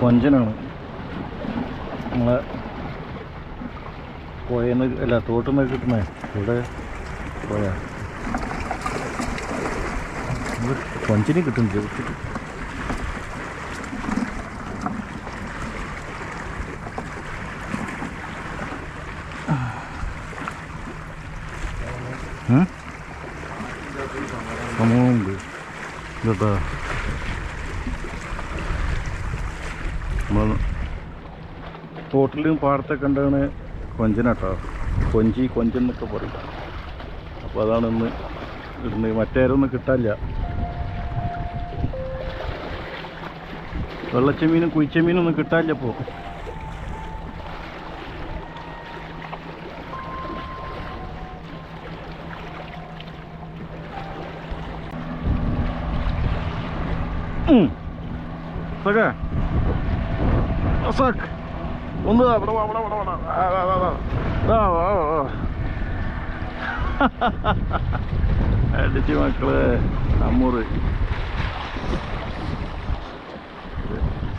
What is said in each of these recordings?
കൊഞ്ചനാണ്. നമ്മളെ പുഴന്ന് അല്ല തോട്ടുന്ന കിട്ടുന്നേ. ഇവിടെ പുഴ ഇത് കൊഞ്ചിനെ കിട്ടുന്നില്ല വിട്ടിട്ട് സമൂഹമുണ്ട്. സംഭവമുണ്ട് കേട്ടോ നമ്മൾ തോട്ടിലും പാടത്തൊക്കെ കണ്ടാണ് കൊഞ്ചനാട്ടോ കൊഞ്ചി കൊഞ്ചൻ എന്നൊക്കെ പറയും. അപ്പോൾ അതാണ് ഇന്ന് ഇന്ന് മറ്റേരൊന്നും കിട്ടാനില്ല. വെള്ളച്ചമീനും കുയിച്ചെമ്മീനും ഒന്നും കിട്ടാനില്ല ഇപ്പോൾ സഖേ? ഒന്ന്. അടിച്ച് മക്കൾ നമ്മൂറ്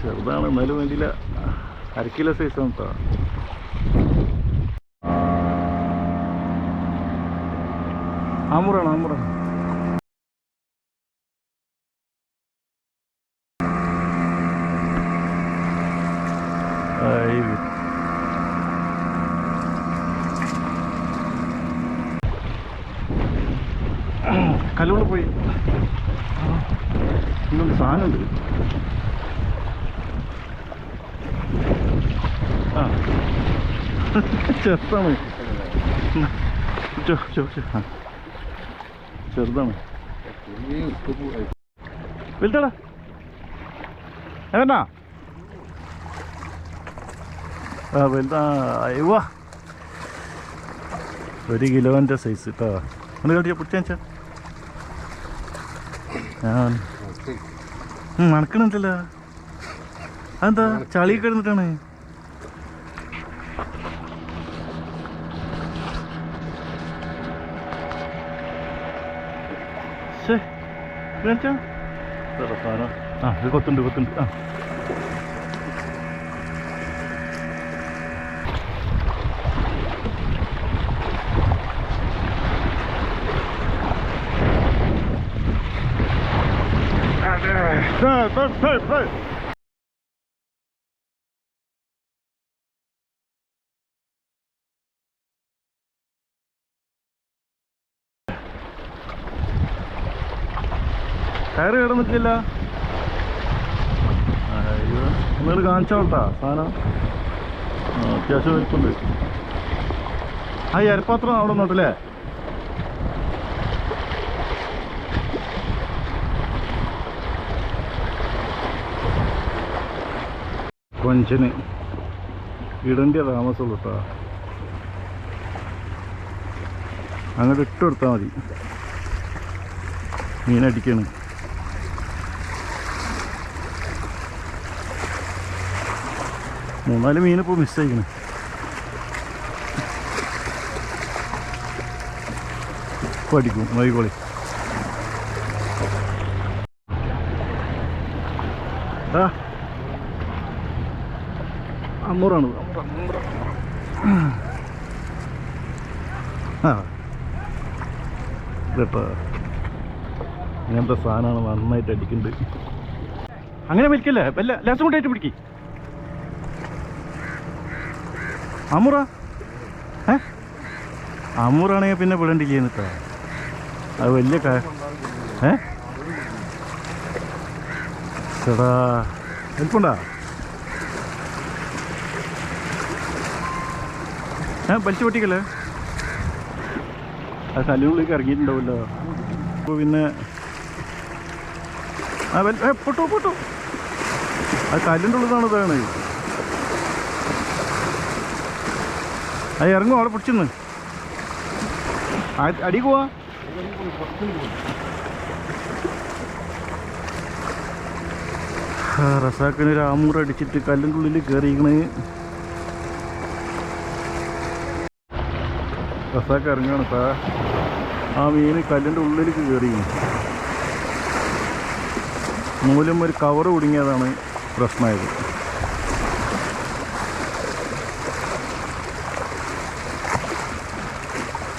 ചെറുതാണ് എന്നാലും വേണ്ടിയില്ല. അരക്കില്ല സൈസ് കേട്ടോ ആമുറാണ് ആമൂറാണ് Aí. കല്ലുകൊണ്ട് പോയി. ഇന്നൊരു സാധനമുണ്ട്. ആ. ചെറുതാണ്. ചോ ചോ ചോ. ആ. ചെറുതാണ്. വലുതാടാ എവനാ ആ വലുതാ അയ്യോ ഒരു കിലോന്റെ സൈസ് കേട്ടോ ഒന്ന് കാട്ടിയാ പിടിച്ചാ ഞാൻ മണക്കണില്ലല്ലോ. അതെന്താ? ചളി കിടന്നിട്ടാണ്. ആ ഇത് കൊത്തുണ്ട് കൊത്തുണ്ട്. ആ. Hey, hey, hey. കയറ് കിടന്നിട്ടില്ല ഒന്നുകൂടി കാണിച്ചോട്ടാ സാധനം അത്യാവശ്യം വലിപ്പുണ്ട് ആ ഈ അരപ്പാത്രം അവിടെ നോട്ടല്ലേ കൊഞ്ചന് ഇടേണ്ട താമസമുള്ളൂ കേട്ടോ. അങ്ങോട്ട് ഇട്ട് കൊടുത്താൽ മതി. മീനടിക്കണം മൂന്നാൽ മീനിപ്പോൾ മിസ്സായിക്കണ് പഠിക്കും വൈകോളി. ആ കേട്ടോ ഇങ്ങനത്തെ സാധനമാണ് നന്നായിട്ട് അടിക്കുന്നുണ്ട് അങ്ങനെ വലിക്കല്ലേ വല്ല ലാസ്റ്റ് കൊണ്ടായിട്ട് പിടിക്ക്. അമുറ ഏ? അമുറാണെങ്കിൽ പിന്നെ വിടണ്ടില്ലേ എന്നിട്ടാ? അത് വലിയ കാ ഏ? ചേട്ടാ വലിപ്പുണ്ടാ വലിച്ചു പൊട്ടിക്കല്ലേ? ആ സലൂണിലേക്ക് ഇറങ്ങിയിട്ടുണ്ടാവുമല്ലോ. അപ്പോൾ പിന്നെ ആ വൽ പൊട്ടു പൊട്ടു. ആ കല്ലിന്റെ ഉള്ളതാണ് ഇതാണ്. അത് ഇറങ്ങും അവിടെ പിടിച്ചെന്ന് അടി പോവാ. ആ, റസാക്കിന് ഒരു ആമൂറടിച്ചിട്ട് കല്ലിന്റെ ഉള്ളിൽ കയറിയിരിക്കണ്. റസാക്ക് ഇറങ്ങുകയാണ് സാ. ആ മീൻ കല്ലിന്റെ ഉള്ളിലേക്ക് കയറി മൂലം ഒരു കവർ കുടുങ്ങിയതാണ് പ്രശ്നമായത്.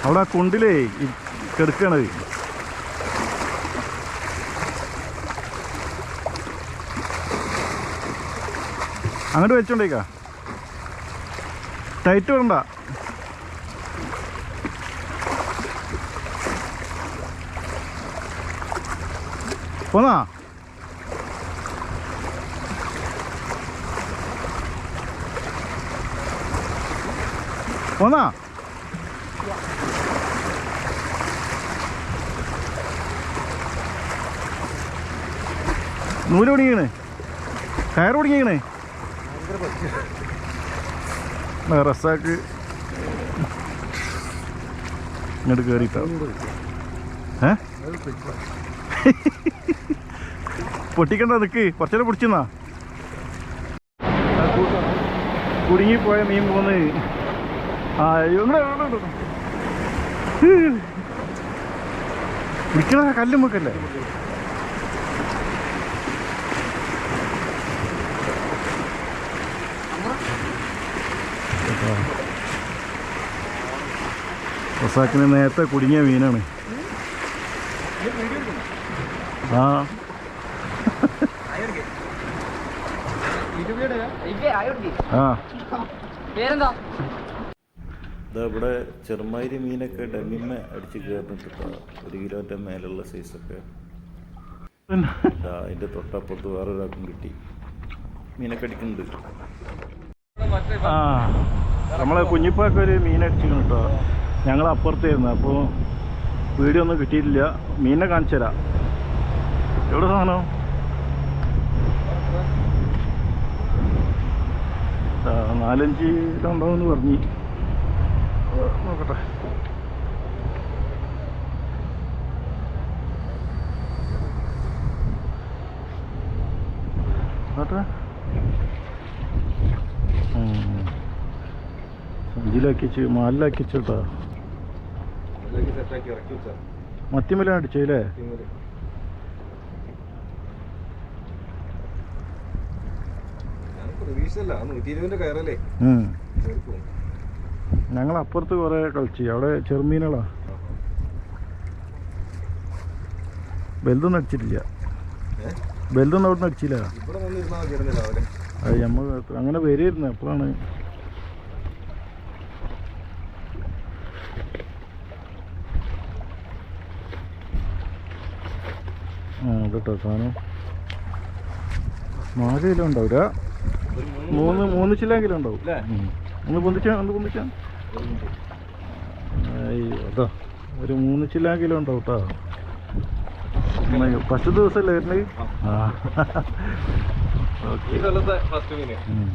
അവിടെ ആ കുണ്ടിലേ കെടുക്കണത് അങ്ങോട്ട് വെച്ചോണ്ടേക്കാ ടൈറ്റ് വേണ്ട. പോന്നാ പോന്നാ നൂൽ പിടിക്കണേ കയറ് പിടിക്കണേ റസാക്ക് ഇങ്ങോട്ട് കയറിയിട്ടോ ഏ? പൊട്ടിക്കണ്ട നിക്ക്. കുറച്ചേരം പിടിച്ചെന്നാ കുടുങ്ങിപ്പോയ മീൻ പോന്ന്. ആ നിക്കണ കല്ല് മുക്കല്ലേ? റസാക്കിന് നേരത്തെ കുടുങ്ങിയ മീനാണ്. ആ ആ പേരെന്താ? ഇതാ ഇവിടെ ചെറുമാരി മീനൊക്കെ ഡെമ്മിമ്മ അടിച്ച് കയറുന്നിട്ട് ഒരു കിലോന്റെ മേലുള്ള സൈസൊക്കെ. അതിന്റെ അതിന്റെ തൊട്ടപ്പുറത്ത് വേറൊരാൾക്കും കിട്ടി. മീനൊക്കെ അടിക്കുന്നുണ്ട്. ആ. നമ്മളെ കുഞ്ഞിപ്പൊക്കെ ഒരു മീൻ അടിച്ചിരുന്നു കേട്ടോ. ഞങ്ങൾ അപ്പുറത്തായിരുന്നു. അപ്പോൾ വീഡിയോ ഒന്നും കിട്ടിയിട്ടില്ല. മീനെ കാണിച്ചു തരാം എവിടെ സാധനം ആ, നാലഞ്ച് ഇതുണ്ടാവുമെന്ന് പറഞ്ഞു. നോക്കട്ടെ. വെച്ച് മാലിലാക്കി സെറ്റാക്കി ഇറക്കി വെച്ചാ മത്തിമല. അടിച്ചല്ലേ ഞങ്ങൾ അപ്പുറത്ത് കുറെ കളിച്ചു. അവിടെ ചെറുമീനുകളാ. ബെൽതൊന്നും അടിച്ചിട്ടില്ല. ബെൽതൊന്നും അവിടെ നിന്ന് അടിച്ചില്ല. അത് നമ്മൾ അങ്ങനെ വരുമായിരുന്നു എപ്പോഴാണ് ആ കേട്ടോ സാധനം. നാല് കിലോ ഉണ്ടാവില്ല മൂന്ന് മൂന്ന് ചില്ലെങ്കിലും ഉണ്ടാവും. ഒന്ന് പൊന്തിച്ചാ ഒന്ന് പൊന്തിച്ചാ. അതാ ഒരു മൂന്ന് ചില്ലെങ്കിലും കിലോ ഉണ്ടാവും കേട്ടോ ഫസ്റ്റ് ദിവസമല്ലേ വരുന്നത് ആ. ഓക്കെ ഫസ്റ്റ് ഉം.